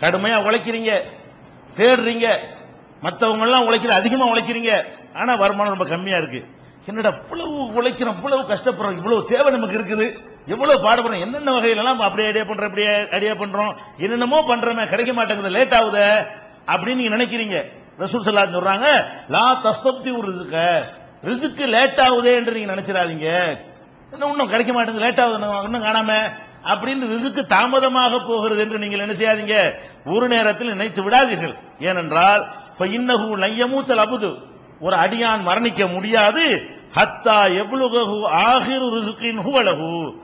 கடுமையா உழைக்கிறீங்க தேடுறீங்க. மத்தவங்க எல்லாம் உழைக்கிற அதிகமா உழைக்கிறீங்க. ஆனா வருமானம் ரொம்ப கம்மியா இருக்கு. என்னடா இவ்வளவு உழைக்கிறோம் இவ்வளவு கஷ்டப்படுறோம் இவ்வளவு தேவை நமக்கு இருக்குது. எவ்வளவு பாடுபடுறோம் என்னென்ன வகையில அப்படியே ஐடியா பண்றோம் அப்படியே ஐடியா பண்றோம். என்னென்னமோ பண்றோமே கிடைக்க மாட்டேங்குது லேட் ஆகுது அப்படின்னு நீங்க நினைக்கிறீங்க. ரசூல் சல்லா சொல்றாங்க லா தஸ்தப்தி ஒரு ரிசுக்க ரிசுக்கு லேட் ஆகுதே என்று நீங்க நினைச்சிடாதீங்க. இன்னும் இன்னும் கிடைக்க மாட்டேங்குது லேட் ஆகுது இன்னும் இன்னும் காணாம. அப்படின்னு ரிசுக்கு தாமதமாக போகிறது என்று நீங்கள் என்ன செய்யாதீங்க ஒரு நேரத்தில் நினைத்து விடாதீர்கள். ஏனென்றால் இன்னகு லையமூத்தல் அபுது ஒரு அடியான் மரணிக்க முடியாது. ஹத்தா எவ்வளவு ஆகிரு ரிசுக்கின் ஹுவலகு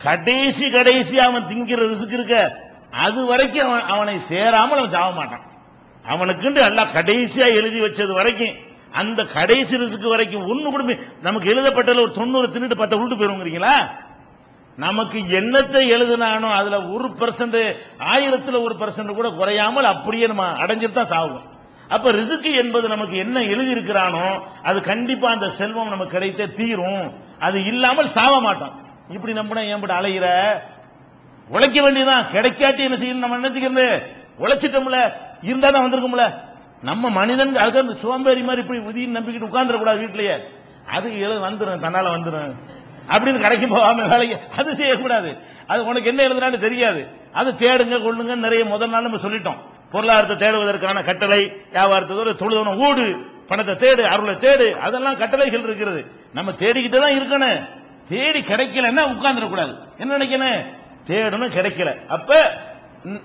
கடைசி கடைசி அவன் திங்கிற ரிசுக்கு இருக்க அது வரைக்கும் அவன் அவனை சேராமல் அவன் சாக மாட்டான். அவனுக்குண்டு எல்லாம் கடைசியா எழுதி வச்சது வரைக்கும் அந்த கடைசி ரிசுக்கு வரைக்கும் ஒண்ணு கூட நமக்கு எழுதப்பட்டதுல ஒரு தொண்ணூறு தின்னுட்டு பத்த உருட்டு போயிருங்கிறீங்களா? நமக்கு என்னத்தை எழுதினானோ அதுல ஒரு பர்சன்ட் ஆயிரத்துல ஒரு பர்சன்ட் கூட குறையாமல் அப்படியே நம்ம அடைஞ்சிட்டு தான் சாகும் அப்ப ரிசுக்கு என்பது நமக்கு என்ன எழுதி இருக்கிறானோ அது கண்டிப்பா அந்த செல்வம் நமக்கு கிடைத்தே தீரும். அது இல்லாமல் சாவ மாட்டோம். இப்படி நம்பினா ஏன் அலைகிற உழைக்க வேண்டியதான் கிடைக்காட்டி என்ன செய்யணும்? நம்ம நினைச்சுக்கிறது உழைச்சிட்டோம்ல. இருந்தா தான் வந்திருக்கும்ல. நம்ம மனிதன் அதுக்கு அந்த சோம்பேறி மாதிரி இப்படி உதின்னு நம்பிக்கிட்டு உட்கார்ந்துட வீட்டிலேயே வீட்லயே. அது எழு வந்துடும் தன்னால வந்துடும் அப்படின்னு கடைக்கு போகாம வேலைக்கு அது செய்யக்கூடாது. அது உனக்கு என்ன எழுதுனான்னு தெரியாது. அது தேடுங்க கொள்ளுங்க நிறைய முதல் நாள் நம்ம சொல்லிட்டோம். பொருளாதாரத்தை தேடுவதற்கான கட்டளை வியாபாரத்தோட தொழுதவன ஓடு பணத்தை தேடு அருளை தேடு அதெல்லாம் கட்டளைகள் இருக்கிறது. நம்ம தேடிக்கிட்டு தான் இருக்கணும். தேடி கிடைக்கலன்னா உட்கார்ந்துட என்ன நினைக்கணும்? தேடணும் கிடைக்கல. அப்ப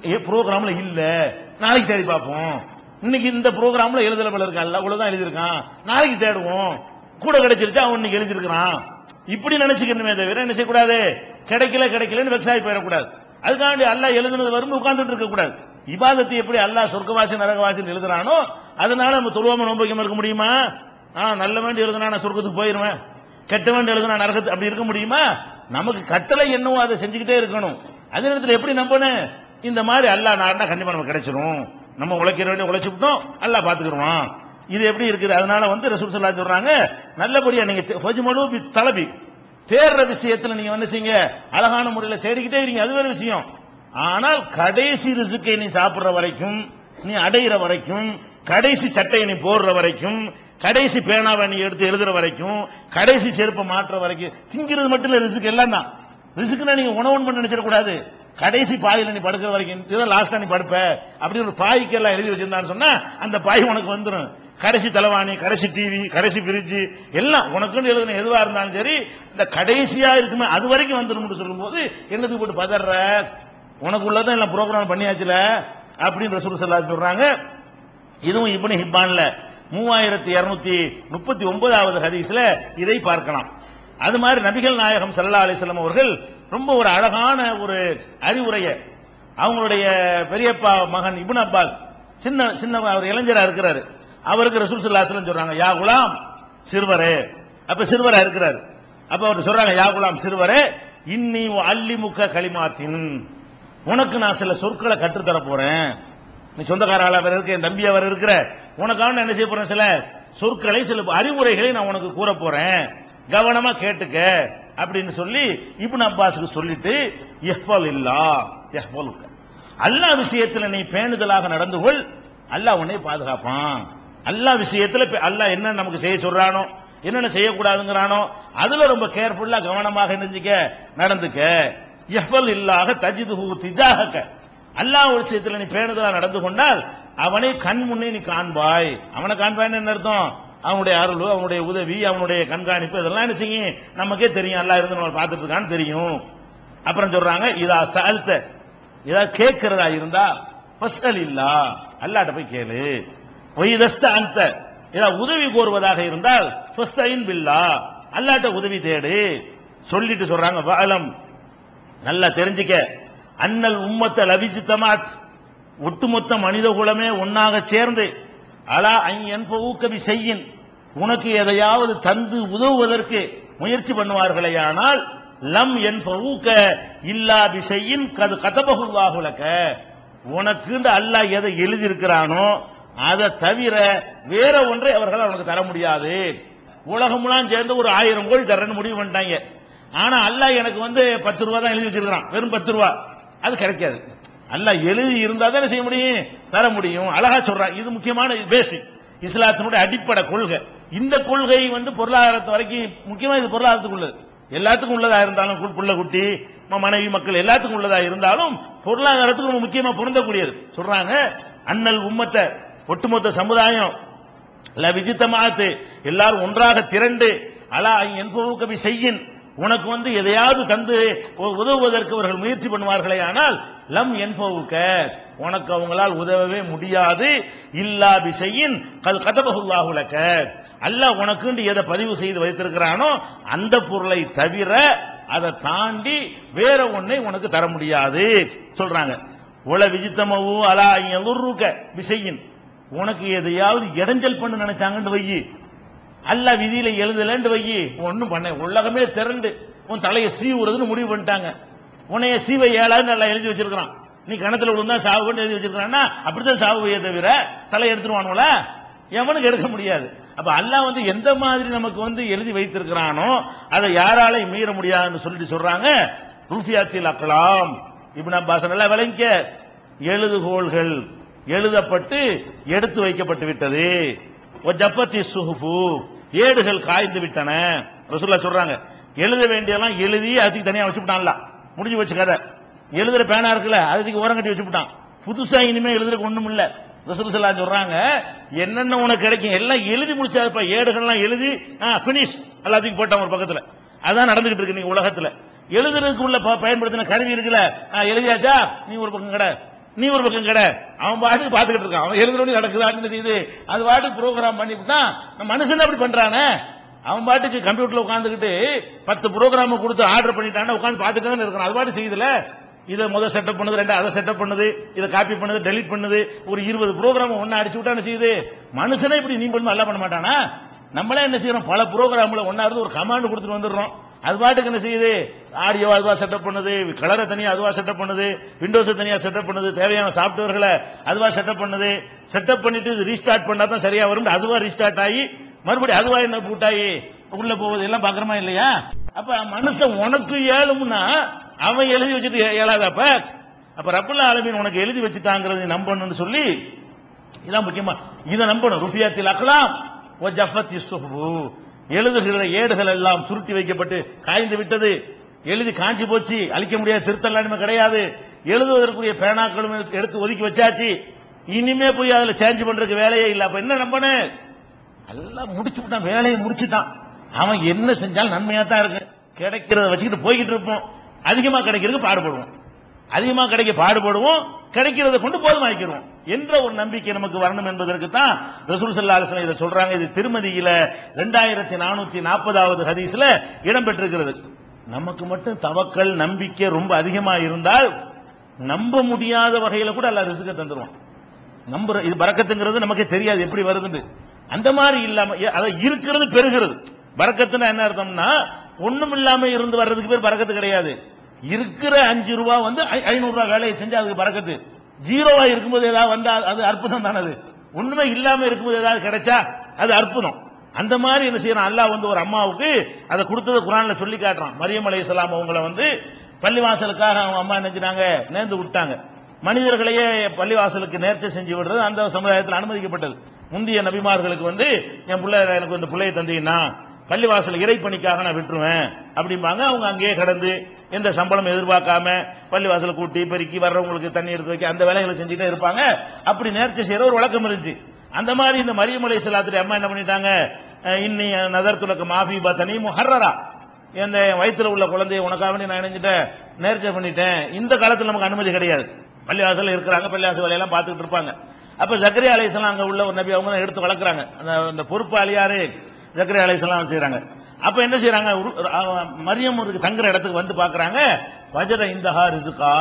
ப்ரோக்ராம்ல இல்ல. நாளைக்கு தேடி பார்ப்போம். இன்னைக்கு இந்த ப்ரோக்ராம்ல எழுதல போல இருக்கா? அவ்வளவுதான் எழுதியிருக்கான். நாளைக்கு தேடுவோம். கூட கிடைச்சிருச்சு? அவன் இன்னைக்கு எழுதியிருக்கிறான். இப்படி நினைச்சுக்கணுமே தவிர என்ன செய்யக்கூடாது? கிடைக்கல கிடைக்கலன்னு வெக்ஸாகி போயிடக்கூடாது. அதுக்காண்டி அல்லாஹ் எழுதுனது வரும் உட்கார்ந்துட்டு இருக்க கூடாது இபாதத்தை எப்படி அல்லாஹ் சொர்க்கவாசி நரகவாசின்னு எழுதுறானோ அதனால நம்ம தொழுவாம நோம்பிக்காம இருக்க முடியுமா? ஆ நல்ல வேண்டி எழுதுனா நான் சொர்க்கத்துக்கு போயிருவேன். கெட்ட வேண்டி எழுதுனா நரகத்து அப்படி இருக்க முடியுமா? நமக்கு கட்டளை என்னவோ அதை செஞ்சுக்கிட்டே இருக்கணும். அதே நேரத்தில் எப்படி நம்பணும்? இந்த மாதிரி அல்லாஹ் நாடினா கண்டிப்பா நமக்கு கிடைச்சிரும். நம்ம உழைக்கிற வேண்டிய உழைச்சு அல்லா அல்லாஹ் இது எப்படி இருக்குது? அதனால வந்து ரசூல் சொல்லா சொல்றாங்க நல்லபடியா நீங்க தே- பி தலபி. தேடுற விஷயத்துல நீங்க என்ன செய்யுங்க. அழகான முறையில் தேடிக்கிட்டே இருங்க. அது வேற விஷயம். ஆனால் கடைசி ரிசுக்கை நீ சாப்பிடுற வரைக்கும் நீ அடையிற வரைக்கும் கடைசி சட்டையை நீ போடுற வரைக்கும் கடைசி பேனாவை நீ எடுத்து எழுதுற வரைக்கும் கடைசி செருப்பை மாற்றுற வரைக்கும் திங்கிறது மட்டும் இல்ல ரிசுக்கு எல்லாம் தான். ரிசுக்குன்னா நீங்க உணவன் பண்ணி நினைச்சிடக்கூடாது கடைசி பாயில நீ படுக்கிற வரைக்கும் இதுதான் லாஸ்டா நீ படுப்ப. அப்படின்னு ஒரு பாய்க்கு எல்லாம் எழுதி வச்சிருந்தான்னு சொன்னா அந்த பாய் உனக்கு வந்துடும் கடைசி தலைவாணி கடைசி டிவி கடைசி ஃப்ரிட்ஜ் எல்லாம் உனக்குன்னு எழுதுன எதுவா இருந்தாலும் சரி இந்த கடைசியா இருக்குமே அது வரைக்கும் வந்துடும் சொல்லும்போது என்னது போட்டு பதற உனக்கு உள்ளதான் எல்லாம் ப்ரோக்ராம் பண்ணியாச்சுல? அப்படின்னு ரசூல் ஸல்லல்லாஹு சொல்றாங்க. இதுவும் இப்படி ஹிப்பான்ல. மூவாயிரத்தி இருநூத்தி முப்பத்தி ஒன்பதாவது ஹதீஸ்ல இதை பார்க்கலாம். அது மாதிரி நபிகள் நாயகம் சல்லா அலிஸ்லாம் அவர்கள் ரொம்ப ஒரு அழகான ஒரு அறிவுரையை அவங்களுடைய பெரியப்பா மகன் இபுன் அப்பாஸ் சின்ன சின்ன அவர் இளைஞரா இருக்கிறாரு. அவருக்கு ரசூல் ஸல்லல்லாஹு சொல்றாங்க யா குலாம் சிறுவரே. அப்ப சிறுவரா இருக்கிறார். அப்ப அவர் சொல்றாங்க யா குலாம் சிறுவரே இன்னி அல்லிமுக்க களிமாத்தின் உனக்கு நான் சில சொற்களை கற்றுத்தர போறேன். நீ சொந்தக்கார அவர் இருக்க என் தம்பி அவர் இருக்கிற. உனக்காக நான் என்ன செய்ய போறேன்? சில சொற்களை சில அறிவுரைகளை நான் உனக்கு கூற போறேன். கவனமா கேட்டுக்க அப்படின்னு சொல்லி இப்னு அப்பாஸுக்கு சொல்லிட்டு எஃபால் இல்லா எஃபலுக்க அல்லாஹ் விஷயத்தில் நீ பேணுதலாக நடந்து கொள். அல்லாஹ் உன்னை பாதுகாப்பான். எல்லா விஷயத்துல பே- அல்லாஹ் என்ன நமக்கு செய்ய சொல்றானோ என்னென்ன செய்யக்கூடாதுங்கிறானோ அதுல ரொம்ப கேர்ஃபுல்லா கவனமாக நினைஞ்சுக்க நடந்துக்க. எஃபல் இல்லாக தஜிதுஹு திஜாகக்க அல்லாஹ் ஒரு விஷயத்துல நீ பேணுதலா நடந்து கொண்டால் அவனை கண் முன்னே நீ காண்பாய். அவனை காண்பாய்ன்னு என்ன அர்த்தம்? அவனுடைய அருள் அவனுடைய உதவி அவனுடைய கண்காணிப்பு இதெல்லாம் என்ன செய்யும்? நமக்கே தெரியும். அல்லாஹ் இருந்து நம்ம பார்த்துட்டு இருக்கான்னு தெரியும். அப்புறம் சொல்றாங்க இதா சால்த்த இதா கேட்கிறதா இருந்தா ஃபஸ்டல் இல்லா. அல்லாட்ட போய் கேளு. அந்த ஏதாவது உதவி கோருவதாக இருந்தால் பில்லா. அல்லாட்ட உதவி தேடு. சொல்லிட்டு சொல்றாங்க வாழம் நல்லா தெரிஞ்சுக்க. அண்ணல் உம்மத்த லபிச்சு தமாத். ஒட்டுமொத்த மனித குலமே ஒன்னாக சேர்ந்து. அலா ஐயன் ஊக்கவி செய்யின் உனக்கு எதையாவது தந்து உதவுவதற்கு முயற்சி பண்ணுவார்களேயானால் லம் என் ஊக்க இல்லா பிசையின் கது கதபகுல்லாகுலக்க இந்த அல்லாஹ் எதை எழுதியிருக்கிறானோ அதை தவிர வேற ஒன்றை அவர்கள் அவனுக்கு தர முடியாது. உலகம்லாம் சேர்ந்து ஒரு ஆயிரம் கோடி தரேன்னு முடிவு பண்ணிட்டாங்க. ஆனா அல்லாஹ் எனக்கு வந்து பத்து ரூபா தான் எழுதி வச்சிருக்கான் வெறும் பத்து ரூபா. அது கிடைக்காது. அல்லாஹ் எழுதி இருந்தா தானே செய்ய முடியும்? தர முடியும். அழகா சொல்றான். இது முக்கியமான பேசிக் இஸ்லாத்தினுடைய அடிப்படை கொள்கை. இந்த கொள்கை வந்து பொருளாதாரத்து வரைக்கும் முக்கியமா இது பொருளாதாரத்துக்கு உள்ளது. எல்லாத்துக்கும் உள்ளதா இருந்தாலும் கு- புள்ள குட்டி மனைவி மக்கள் எல்லாத்துக்கும் உள்ளதா இருந்தாலும் பொருளாதாரத்துக்கு ரொம்ப முக்கியமா பொருந்தக்கூடியது. சொல்றாங்க அண்ணல் உம்மத்தை ஒட்டுமொத்த சமுதாயம். விஜித்தமாத்து. எல்லாரும் ஒன்றாக திரண்டு அலா என்பவுக்கவி செய்யின். உனக்கு வந்து எதையாவது தந்து உதவுவதற்கு அவர்கள் முயற்சி பண்ணுவார்களே ஆனால் லம் என்பவுக்க உனக்கு அவங்களால் உதவவே முடியாது. இல்லா பிசையின் கல் கதபகுல்லாஹுலக்க அல்ல உனக்குண்டு எதை பதிவு செய்து வைத்திருக்கிறானோ அந்த பொருளை தவிர அதை தாண்டி வேற ஒன்றை உனக்கு தர முடியாது. சொல்றாங்க. உல விஜித்தமவு அலா எதுருக்க விசையின் உனக்கு எதையாவது இடைஞ்சல் பண்ண நினைச்சாங்கன்னு வையி. அல்ல விதியில எழுதலன்னு வையி. ஒன்னும் பண்ண உலகமே திரண்டு. உன் தலையை சீவுறதுன்னு முடிவு பண்ணிட்டாங்க. உன்னைய சீவை ஏழாவது நல்லா எழுதி வச்சிருக்கிறான். நீ கணத்துல விழுந்தா சாவுன்னு எழுதி வச்சிருக்கிறான்னா அப்படித்தான் சாவுவையே தவிர தலை எடுத்துருவானுல எவனுக்கு எடுக்க முடியாது. அப்ப அல்லாஹ் வந்து எந்த மாதிரி நமக்கு வந்து எழுதி வைத்திருக்கிறானோ அதை யாராலையும் மீற முடியாதுன்னு சொல்லிட்டு சொல்றாங்க. ரூஃபியாத்தில் அக்கலாம் இப்னு அப்பாஸ் நல்லா விளங்கிக்க. எழுதுகோள்கள். எழுதப்பட்டு எடுத்து வைக்கப்பட்டு விட்டது. ஜப்பத்தி சுஹுஃபு ஏடுகள் காய்ந்து விட்டன. ரசூல்லா சொல்றாங்க. எழுத வேண்டியதெல்லாம் எழுதி அதுக்கு தனியா வச்சுட்டான்ல முடிஞ்சு வச்சு கதை. எழுதுற பேனா இருக்குல்ல அதுக்கு ஓரம் கட்டி வச்சுட்டான் புதுசா இனிமே எழுதுறதுக்கு ஒண்ணும் இல்ல. ரசூலுல்லா சொல்றாங்க என்னென்ன உனக்கு கிடைக்கும்? எல்லாம் எழுதி முடிச்சாதுப்பா ஏடுகள்லாம் எழுதி பினிஷ் எல்லாத்துக்கும் போட்டான் ஒரு பக்கத்துல. அதான் நடந்துகிட்டு இருக்கு நீங்க உலகத்துல. எழுதுறதுக்கு உள்ள ப- பயன்படுத்தின கருவி இருக்குல்ல ஆ, எழுதியாச்சா? நீ ஒரு பக்கம் கடை. நீ ஒரு பக்கம் கடை. அவன் பாட்டுக்கு பாத்துக்கிட்டு இருக்கான். அவன் எழுதுறோன்னு நடக்குதான்னு செய்யுது? அது பாட்டுக்கு ப்ரோக்ராம் பண்ணிவிட்டான் நம்ம மனுஷன் அப்படி பண்றானே. அவன் பாட்டுக்கு கம்ப்யூட்டர்ல உட்காந்துக்கிட்டு பத்து ப்ரோக்ராம் கொடுத்து ஆர்டர் பண்ணிட்டான் உட்காந்து பார்த்துட்டு தான் இருக்கான் அது பாட்டு செய்யுதுல இதை முதல் செட்டப் பண்ணுது ரெண்டு அதை செட்டப் பண்ணுது இதை காப்பி பண்ணுது டெலிட் பண்ணுது. ஒரு இருபது ப்ரோக்ராம் ஒன்னு அடிச்சு விட்டான்னு செய்யுது? மனுஷனே இப்படி நீ பண்ணி நல்லா பண்ண மாட்டானா? நம்மளே என்ன செய்யறோம்? பல ப்ரோக்ராம்ல ஒன்னா இருந்து ஒரு கமாண்ட் கொடுத்துட்டு வந்துடுறோம். அது பாட்டுக்கு என்ன செய்யுது? ஆடியோ அதுவா செட்டப் பண்ணுது கலரை தனியா அதுவா செட்டப் பண்ணுது விண்டோஸை தனியா செட்டப் பண்ணுது தேவையான சாப்ட்வேர்களை அதுவா செட்டப் பண்ணுது. செட்டப் பண்ணிட்டு இது ரீஸ்டார்ட் பண்ணா தான் சரியா வரும். அதுவா ரீஸ்டார்ட் ஆகி மறுபடியும் அதுவா என்ன பூட்டாயி உள்ள போவது எல்லாம் பாக்குறமா இல்லையா? அப்ப மனுஷன் உனக்கு ஏழும்னா அவன் எழுதி வச்சுட்டு ஏ- ஏழாதப்ப அப்ப? ரப்புல்ல ஆலமீன் உனக்கு எழுதி வச்சுட்டாங்கிறது நம்பணும்னு சொல்லி இதான் முக்கியமா. இதை நம்பணும். ருஃபியாத்தில் அக்கலாம் ஓ ஜஃபத் யுசுஃபு எழுதுகிற ஏடுகள் எல்லாம் சுருட்டி வைக்கப்பட்டு காய்ந்து விட்டது. எழுதி காஞ்சி போச்சு அழிக்க முடியாத திருத்தல் கிடையாது. எழுதுவதற்குரிய பேனாக்களும் எடுத்து- ஒதுக்கி வச்சாச்சு. இனிமே போய் அதுல சேஞ்ச் பண்றதுக்கு வேலையே இல்லை. அப்ப என்ன நம்பணும் எல்லாம் முடிச்சு விட்டான் வேலையை முடிச்சுட்டான். அவன் என்ன செஞ்சாலும் நன்மையா தான் இருக்கு. கிடைக்கிறத வச்சுக்கிட்டு போய்கிட்டு இருப்போம். அதிகமா கிடைக்கிறதுக்கு பாடுபடுவோம். அதிகமா கிடைக்க பாடுபடுவோம். கிடைக்கிறத கொண்டு போதுமாக்கிடுவோம். என்ற ஒரு நம்பிக்கை நமக்கு வரணும் என்பதற்கு தான் ரசூல் சல்லா அலிஸ்லாம் இதை சொல்றாங்க. இது திருமதியில ரெண்டாயிரத்தி நானூத்தி நாற்பதாவது ஹதீஸ்ல இடம்பெற்றிருக்கிறது நமக்கு மட்டும் தவக்கல் நம்பிக்கை ரொம்ப அதிகமா இருந்தால் நம்ப முடியாத வகையில கூட அல்ல ரிசுக்க தந்துருவான். நம்புற இது பறக்கத்துங்கிறது நமக்கே தெரியாது எப்படி வருதுன்னு. அந்த மாதிரி இல்லாம அதை அதான் இருக்கிறது பெருகிறது. பறக்கத்துனா என்ன அர்த்தம்னா ஒண்ணும் இல்லாம இருந்து வர்றதுக்கு பேர் பறக்கத்து கிடையாது. இருக்கிற அஞ்சு ரூபா வந்து ஐ- ஐநூறு ரூபாய் வேலையை செஞ்சா அதுக்கு பறக்கத்து. ஜீரோவா இருக்கும்போது ஏதாவது வந்தா அது அற்புதம் தானது. ஒண்ணுமே இல்லாம இருக்கும்போது ஏதாவது கிடைச்சா அது அற்புதம். அந்த மாதிரி என்ன செய்யறான்? அல்லாஹ் வந்து ஒரு அம்மாவுக்கு அதை கொடுத்ததை குரான்ல சொல்லி காட்டுறான். மரியம் சலாம் அவங்கள வந்து பள்ளிவாசலுக்காக அவங்க அம்மா நினைச்சினாங்க நேர்ந்து விட்டாங்க. மனிதர்களையே பள்ளிவாசலுக்கு நேர்ச்சி செஞ்சு விடுறது அந்த சமுதாயத்தில் அனுமதிக்கப்பட்டது. முந்தைய நபிமார்களுக்கு வந்து என் பிள்ளை எனக்கு இந்த பிள்ளையை தந்தீங்கன்னா பள்ளிவாசல் இறைப்பணிக்காக நான் விட்டுருவேன் அப்படிம்பாங்க. அவங்க அங்கேயே கடந்து எந்த சம்பளம் எதிர்பார்க்காம பள்ளிவாசல் கூட்டி பெருக்கி வர்றவங்களுக்கு தண்ணி எடுத்து வைக்க அந்த வேலைகளை செஞ்சுட்டே இருப்பாங்க. அப்படி நேர்ச்சி செய்யற ஒரு வழக்கம் இருந்துச்சு. அந்த மாதிரி இந்த மரியமலை செல்லாத்துடைய அம்மா என்ன பண்ணிட்டாங்க? இன்னி நதர் துலக்கு மாஃபி பத்தனி முஹர்ரரா. இந்த வயிற்றில் உள்ள குழந்தைய உனக்காக வேண்டி நான் இணைஞ்சிட்டேன் நேர்ச்சை பண்ணிட்டேன். இந்த காலத்தில் நமக்கு அனுமதி கிடையாது. பள்ளிவாசல் இருக்கிறாங்க பள்ளிவாசல் வேலையெல்லாம் பார்த்துக்கிட்டு இருப்பாங்க. அப்போ ஜக்கரியா அலைசலாம் அங்கே உள்ள ஒரு நபி அவங்க தான் எடுத்து வளர்க்குறாங்க. அந்த அந்த பொறுப்பாளியாரே ஜக்கரியா அலைசலாம் செய்கிறாங்க அப்போ என்ன செய்கிறாங்க மரியம் ஒரு தங்குற இடத்துக்கு வந்து பார்க்குறாங்க. வஜர இந்தஹா ரிசுகா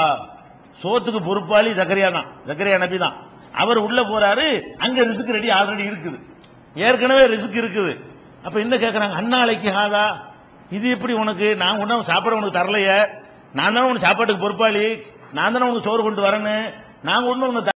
சோத்துக்கு பொறுப்பாளி ஜக்கரியா தான். ஜக்கரியா நபி தான். அவர் உள்ள போறாரு அங்க ரிசுக்கு ரெடி ஆல்ரெடி இருக்குது. ஏற்கனவே ரிஸ்க் இருக்குது. அப்ப என்ன கேட்கறாங்க அண்ணாளைக்கு ஹாதா? இது எப்படி உனக்கு? நான் ஒன்னும் சாப்பாடு உனக்கு தரலையே. நான் தானே உனக்கு சாப்பாட்டுக்கு பொறுப்பாளி? நான் தானே உனக்கு சோறு கொண்டு வரேன்னு? நான் ஒன்றும் உனக்கு